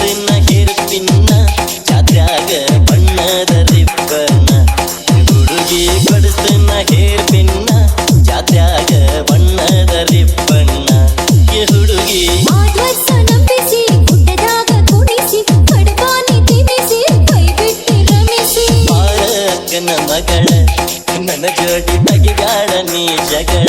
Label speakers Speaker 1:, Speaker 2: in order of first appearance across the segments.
Speaker 1: ನ ಗೆರ್ಪಿನ್ನ ಚಾದ್ರಾಗ ಬಣ್ಣದ ರಿಬ್ಬನ್ನ. ಹುಡುಗಿ ಬಡಸನ ಹೇರ್ಪಿನ್ನ ಚಾದ್ರಾಗ ಬಣ್ಣದ ರಿಬ್ಬನ್ನ. ಹುಡುಗಿ ಮಗಳ ನನ್ನ ಜೋಡಿ ತಗಿಗಾಡ ನೀ ಜಗಳ.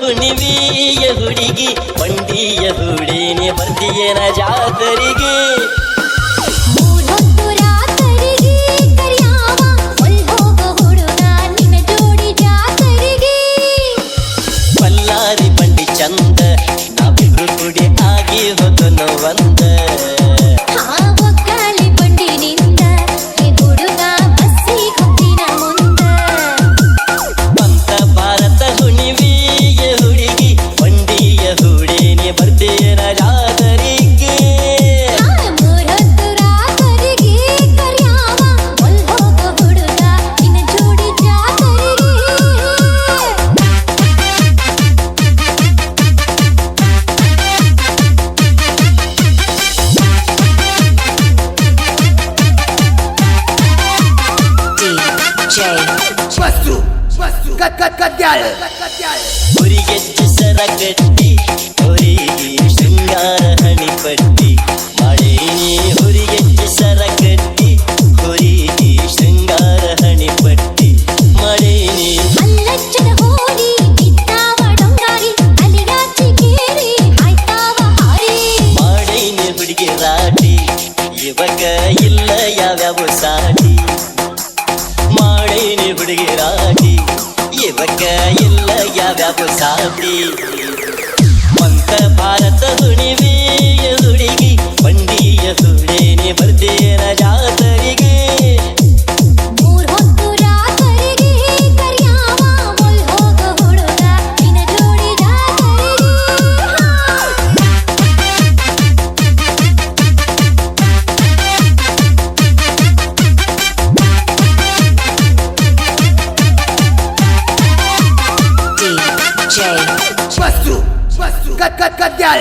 Speaker 1: ಹುಣಿವಿಯ ಹುಡುಗಿ ಬಂಡಿಯ ಹುಡೇನೆ ಬರ್ತೀಯನ ಜಾತರಿಗೆ. ಬಲ್ಲಾರಿ ಬಂಡಿ ಚಂದ ನಾವಿಬ್ರು ಆಗಿ ಹೋದನು
Speaker 2: Швасту, швасту, как как как дяля, как как дяля.
Speaker 1: Уригетчи сарагетти, уригетчи шрингара хани патти. ಜಾತಿ ಮಂತ ಭಾರತ ದುಣಿವಿ
Speaker 3: ಕತ್ ಕತ್ ಕತ್ಯಾಳ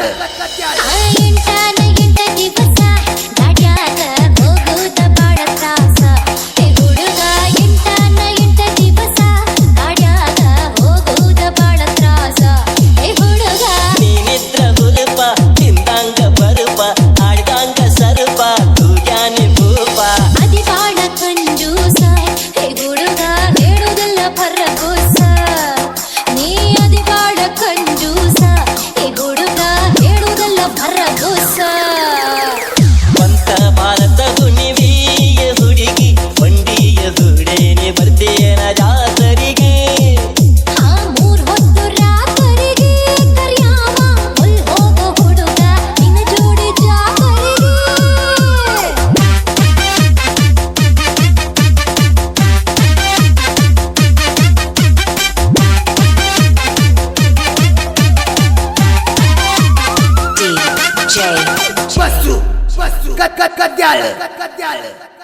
Speaker 2: Bust you, J. Pasu, pasu, kat kat kat diale, kat kat diale.